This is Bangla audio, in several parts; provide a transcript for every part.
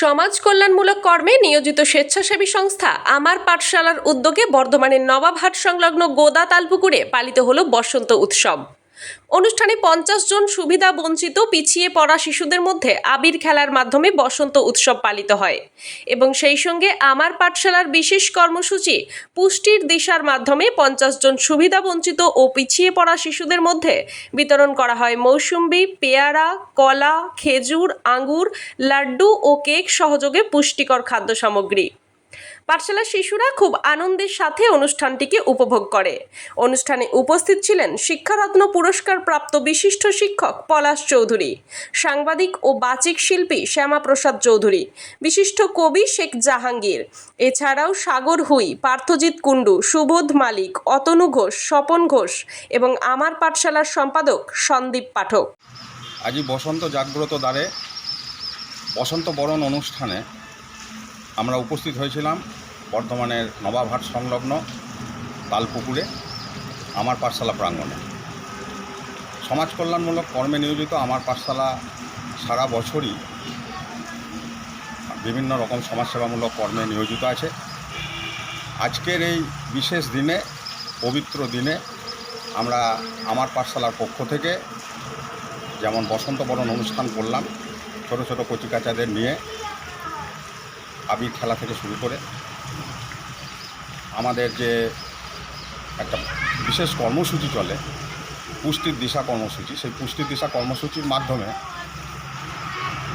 সমাজ কল্যাণমূলক কর্মে নিয়োজিত স্বেচ্ছাসেবী সংস্থা আমার পাঠশালার উদ্যোগে বর্ধমানের নবাবহাট সংলগ্ন গোদা তালপুকুরে পালিত হলো বসন্ত উৎসব। অনুষ্ঠানে পঞ্চাশ জন সুবিধা বঞ্চিত পিছিয়ে পড়া শিশুদের মধ্যে আবির খেলার মাধ্যমে বসন্ত উৎসব পালিত হয়। এবং সেই সঙ্গে আমার পাঠশালার বিশেষ কর্মসূচি পুষ্টির দিশার মাধ্যমে পঞ্চাশ জন সুবিধা বঞ্চিত ও পিছিয়ে পড়া শিশুদের মধ্যে বিতরণ করা হয়। মৌসুম্বি পেয়ারা, কলা, খেজুর, আঙ্গুর, লাড্ডু ও কেক সহযোগে পুষ্টিকর খাদ্য সামগ্রী। পাঠশালার শিশুরা খুব আনন্দের সাথে অনুষ্ঠানটিকে উপভোগ করে। অনুষ্ঠানে উপস্থিত ছিলেন শিক্ষারত্ন পুরস্কার প্রাপ্ত বিশিষ্ট শিক্ষক পলাশ চৌধুরী, সাংবাদিক ও বাচিক শিল্পী শ্যামাপ্রসাদ চৌধুরী, বিশিষ্ট কবি শেখ জাহাঙ্গীর, এছাড়াও সাগর হুই, পার্থজিৎ কুণ্ডু, সুবোধ মালিক, অতনু ঘোষ, স্বপন ঘোষ এবং আমার পাঠশালার সম্পাদক সন্দীপ পাঠক। আজই বসন্ত জাগ্রত দ্বারে বসন্ত বরণ অনুষ্ঠানে আমরা উপস্থিত হয়েছিলাম বর্ধমানের নবাবহাট সংলগ্ন তালপুকুরে, আমার পাঠশালা প্রাঙ্গণে। সমাজ কল্যাণমূলক কর্মে নিয়োজিত আমার পাঠশালা সারা বছরই বিভিন্ন রকম সমাজসেবামূলক কর্মে নিয়োজিত আছে। আজকের এই বিশেষ দিনে, পবিত্র দিনে আমরা আমার পাঠশালার পক্ষ থেকে যেমন বসন্ত বরণ অনুষ্ঠান করলাম, ছোটো ছোটো কচিকাচাদের নিয়ে আবির খেলা থেকে শুরু করে আমাদের যে একটা বিশেষ কর্মসূচি চলে, পুষ্টির দিশা কর্মসূচি, সেই পুষ্টির দিশা কর্মসূচির মাধ্যমে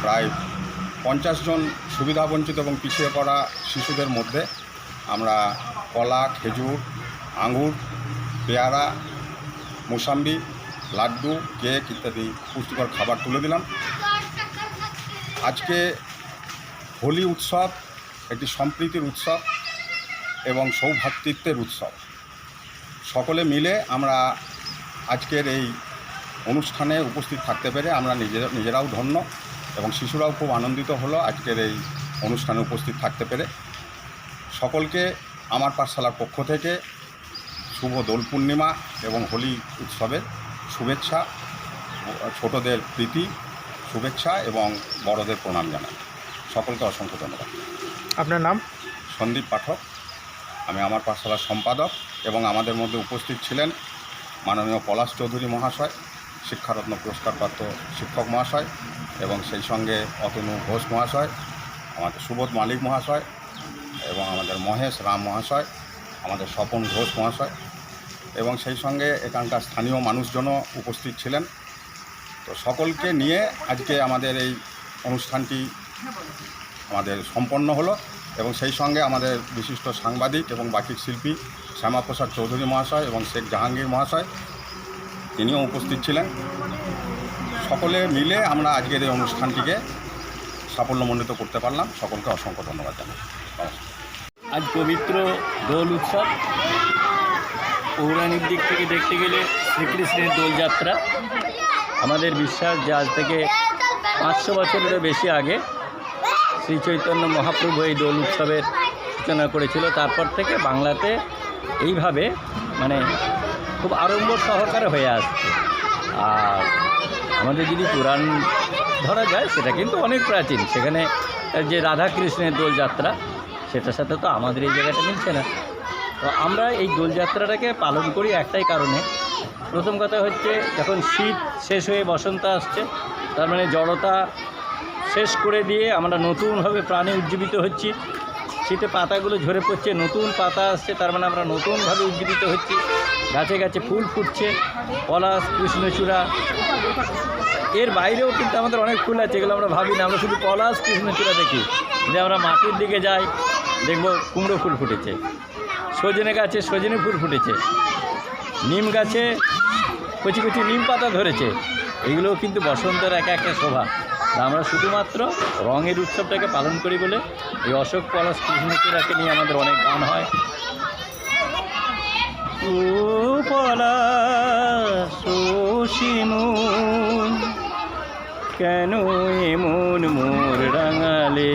প্রায় পঞ্চাশ জন সুবিধাবঞ্চিত এবং পিছিয়ে পড়া শিশুদের মধ্যে আমরা কলা, খেজুর আঙুর পেয়ারা, মোসাম্বি, লাড্ডু, কেক ইত্যাদি পুষ্টিকর খাবার তুলে দিলাম। আজকে হোলি উৎসব, একটি সম্প্রীতির উৎসব এবং সৌভ্রাতৃত্বের উৎসব। সকলে মিলে আমরা আজকের এই অনুষ্ঠানে উপস্থিত থাকতে পেরে আমরা নিজেরা, নিজেরাও ধন্য এবং শিশুরাও খুব আনন্দিত হলো আজকের এই অনুষ্ঠানে উপস্থিত থাকতে পেরে। সকলকে আমার পাঠশালার পক্ষ থেকে শুভ দোল পূর্ণিমা এবং হোলি উৎসবের শুভেচ্ছা, ছোটদের প্রীতি, শুভেচ্ছা এবং বড়দের প্রণাম জানাই। সকলকে অসংখ্য ধন্যবাদ। আপনার নাম? সন্দীপ পাঠক। আমি আমার পাঠশালার সম্পাদক এবং আমাদের মধ্যে উপস্থিত ছিলেন মাননীয় পলাশ চৌধুরী মহাশয় শিক্ষারত্ন পুরস্কারপ্রাপ্ত শিক্ষক মহাশয় এবং সেই সঙ্গে অতনু ঘোষ মহাশয় আমাদের সুবোধ মালিক মহাশয় এবং আমাদের মহেশ রাম মহাশয় আমাদের স্বপন ঘোষ মহাশয় এবং সেই সঙ্গে এখানকার স্থানীয় মানুষজনও উপস্থিত ছিলেন। তো সকলকে নিয়ে আজকে আমাদের এই অনুষ্ঠানটি আমাদের সম্পন্ন হলো এবং সেই সঙ্গে আমাদের বিশিষ্ট সাংবাদিক এবং বাচিক শিল্পী শ্যামাপ্রসাদ চৌধুরী মহাশয় এবং শেখ জাহাঙ্গীর মহাশয়, তিনিও উপস্থিত ছিলেন। সকলে মিলে আমরা আজকের এই অনুষ্ঠানটিকে সাফল্যমণ্ডিত করতে পারলাম। সকলকে অসংখ্য ধন্যবাদ জানাই। আজ পবিত্র দোল উৎসব। পৌরাণিক দিক থেকে দেখতে গেলে শ্রীকৃষ্ণের দোলযাত্রা আমাদের বিশ্বাস যে আজ থেকে পাঁচশো বছরেরও বেশি আগে শ্রী চৈতন্য মহাপ্রভু এই দোল উৎসবের সূচনা করেছিল। তারপর থেকে বাংলাতে এইভাবে মানে খুব আড়ম্বর সহকারে হয়ে আসছে। আর আমাদের যদি পুরাণ ধরা যায়, সেটা কিন্তু অনেক প্রাচীন। সেখানে যে রাধাকৃষ্ণের দোলযাত্রা সেটার সাথে তো আমাদের এই জায়গাটা মিলছে না। তো আমরা এই দোলযাত্রাটাকে পালন করি একটাই কারণে। প্রথম কথা হচ্ছে, যখন শীত শেষ হয়ে বসন্ত আসছে, তার মানে জড়তা শেষ করে দিয়ে আমরা নতুনভাবে প্রাণে উজ্জীবিত হচ্ছি। শীতে পাতাগুলো ঝরে পড়ছে, নতুন পাতা আসছে, তার মানে আমরা নতুনভাবে উজ্জীবিত হচ্ছি। গাছে গাছে ফুল ফুটছে, পলাশ, কৃষ্ণচূড়া। এর বাইরেও কিন্তু আমাদের অনেক ফুল আছে, এগুলো আমরা ভাবি না, আমরা শুধু পলাশ, কৃষ্ণচূড়া দেখি। যে আমরা মাটির দিকে যাই, দেখব কুমড়ো ফুল ফুটেছে। সজনে গাছে সজনে ফুল ফুটেছে। নিম গাছে কচি কচি নিম পাতা ধরেছে। এগুলোও কিন্তু বসন্তের এক একটা শোভা। আমরা শুধুমাত্র রঙের উৎসবটাকে পালন করি বলে এই অশোক পলাশ কৃষ্ণচূড়াকে নিয়ে আমাদের অনেক গান হয়। কেন এমন মোর রাঙালে?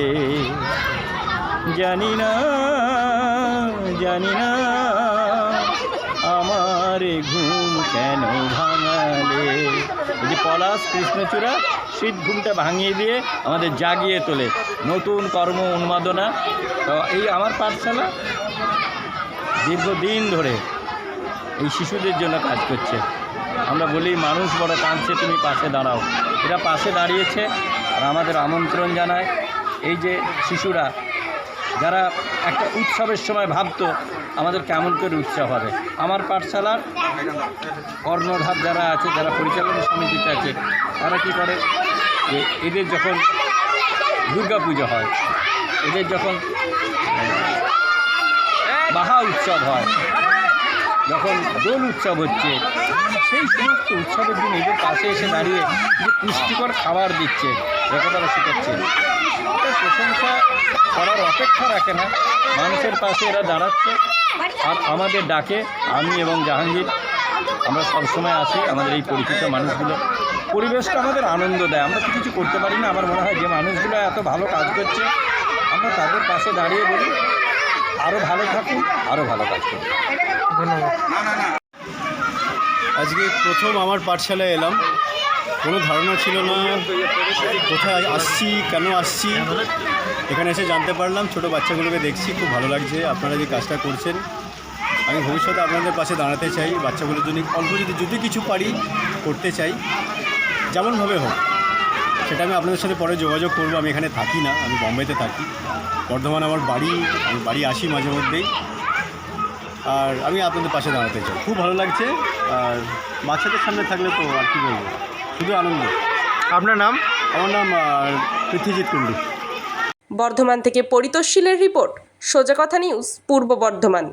জানি না জানি না, আমার ঘুম কেন যে পলাশ কৃষ্ণচূড়া, শীত ঘুমটা ভাঙিয়ে দিয়ে আমাদের জাগিয়ে তোলে। নতুন কর্ম উন্মাদনা। তো এই আমার পাঠশালা দীর্ঘদিন ধরে এই শিশুদের জন্য কাজ করছে। আমরা বলি, মানুষ বড় কাঁদছে, তুমি পাশে দাঁড়াও। এরা পাশে দাঁড়িয়েছে আর আমাদের আমন্ত্রণ জানায় এই যে শিশুরা যারা একটা উৎসবের সময় ভাবতো আমাদের কেমন করে উৎসব হবে। আমার পাঠশালার কর্ণধার যারা আছে, যারা পরিচালনা সমিতিতে আছে, তারা কি করে যে এদের যখন দুর্গা পুজো হয়, এদের যখন বাহা উৎসব হয়, যখন দোল উৎসব হচ্ছে, সেই সমস্ত উৎসবের দিন এদের পাশে এসে দাঁড়িয়ে যে পুষ্টিকর খাবার দিচ্ছে এটা তারা শেখাচ্ছে। প্রশংসা করার অপেক্ষা রাখে না। মানুষের পাশে এরা দাঁড়াচ্ছে। আর আমাদের ডাকে আমি এবং জাহাঙ্গীর আমরা সবসময় আসি আমাদের এই পরিচিত মানুষগুলো। পরিবেশটা আমাদের আনন্দ দেয়। আমরা তো কিছু করতে পারি না। আমার মনে হয় যে মানুষগুলো এত ভালো কাজ করছে আমরা তাদের পাশে দাঁড়িয়ে বলি আরও ভালো থাকুন আরও ভালো কাজ করুন। আজকে প্রথম আমার পাঠশালায় এলাম। কোনো ধারণা ছিল না। কোথায় আসছি, কেন আসছি? এখানে এসে জানতে পারলাম, ছোট বাচ্চাগুলোকে দেখছি, খুব ভালো লাগছে। আপনারা যে কাজটা করছেন, আমি ভবিষ্যতে আপনাদের পাশে দাঁড়াতে চাই। বাচ্চাগুলোর জন্য অল্প যদি যদি কিছু পারি, করতে চাই, যেমনভাবে হোক। সেটা আমি আপনাদের সাথে পরে যোগাযোগ করব। আমি এখানে থাকি না, আমি বম্বেতে থাকি। বর্ধমান আমার বাড়ি, আমি বাড়ি আসি মাঝে মধ্যেই। আর আমি আপনাদের পাশে দাঁড়াতে চাই। খুব ভালো লাগছে আর বাচ্চাদের সামনে থাকলে তো আর কি বলব? শুধু আনন্দ। আপনার নাম? আমার নাম পৃথিজিৎ পৃথ্বীজিৎ কুণ্ডু। বর্ধমান থেকে পরিতোষশীলের রিপোর্ট সোজা কথা নিউজ পূর্ব বর্ধমান।